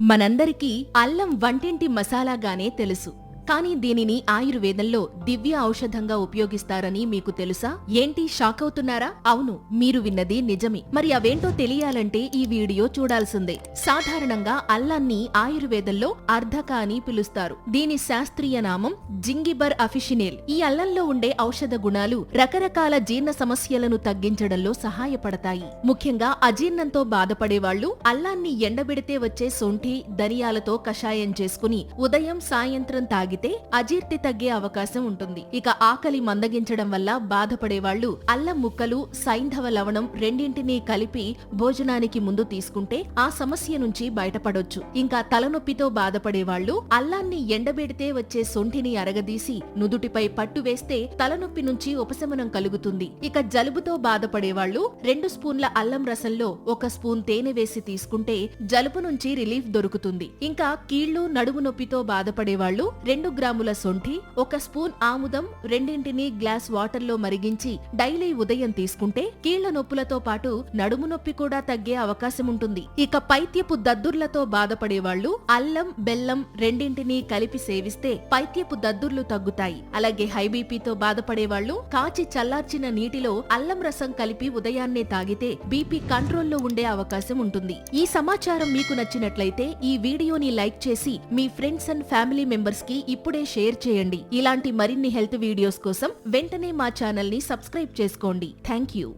మనందరికీ అల్లం వంటింటి మసాలాగానే తెలుసు. కానీ దీనిని ఆయుర్వేదంలో దివ్య ఔషధంగా ఉపయోగిస్తారని మీకు తెలుసా? ఏంటి? షాక్ అవుతున్నారా? అవును మీరు విన్నది నిజమే. మరి అవేంటో తెలియాలంటే ఈ వీడియో చూడాల్సిందే. సాధారణంగా అల్లాన్ని ఆయుర్వేదంలో అర్ధక అని పిలుస్తారు. దీని శాస్త్రీయ నామం జింగిబర్ అఫిషినేల్. ఈ అల్లంలో ఉండే ఔషధ గుణాలు రకరకాల జీర్ణ సమస్యలను తగ్గించడంలో సహాయపడతాయి. ముఖ్యంగా అజీర్ణంతో బాధపడే వాళ్ళు అల్లాన్ని ఎండబెడితే వచ్చే సొంఠి ధనియాలతో కషాయం చేసుకుని ఉదయం సాయంత్రం తాగి తాగితే అజీర్తి తగ్గే అవకాశం ఉంటుంది. ఇక ఆకలి మందగించడం వల్ల బాధపడే వాళ్ళు అల్లం ముక్కలు సైంధవ లవణం రెండింటినీ కలిపి భోజనానికి ముందు తీసుకుంటే ఆ సమస్య నుంచి బయటపడొచ్చు. ఇంకా తలనొప్పితో బాధపడే వాళ్ళు అల్లాన్ని ఎండబెడితే వచ్చే సొంఠిని అరగదీసి నుదుటిపై పట్టు వేస్తే తలనొప్పి నుంచి ఉపశమనం కలుగుతుంది. ఇక జలుబుతో బాధపడే వాళ్ళు రెండు స్పూన్ల అల్లం రసంలో ఒక స్పూన్ తేనె వేసి తీసుకుంటే జలుబు నుంచి రిలీఫ్ దొరుకుతుంది. ఇంకా కీళ్ళు నడుము నొప్పితో బాధపడే వాళ్ళు రెండు గ్రాముల సొంఠి ఒక స్పూన్ ఆముదం రెండింటిని గ్లాస్ వాటర్లో మరిగించి డైలీ ఉదయం తీసుకుంటే కీళ్ళ నొప్పులతో పాటు నడుము నొప్పి కూడా తగ్గే అవకాశం ఉంటుంది. ఇక పైత్యపు దద్దుర్లతో బాధపడే వాళ్ళు అల్లం బెల్లం రెండింటినీ కలిపి సేవిస్తే పైత్యపు దద్దుర్లు తగ్గుతాయి. అలాగే హై బాధపడేవాళ్ళు కాచి చల్లార్చిన నీటిలో అల్లం రసం కలిపి ఉదయాన్నే తాగితే బీపీ కంట్రోల్లో ఉండే అవకాశం ఉంటుంది. ఈ సమాచారం మీకు నచ్చినట్లయితే ఈ వీడియోని లైక్ చేసి మీ ఫ్రెండ్స్ అండ్ ఫ్యామిలీ మెంబర్స్కి ఇప్పుడే షేర్ చేయండి. ఇలాంటి మరిన్ని హెల్త్ వీడియోస్ కోసం వెంటనే మా ఛానల్ని సబ్స్క్రైబ్ చేసుకోండి. Thank you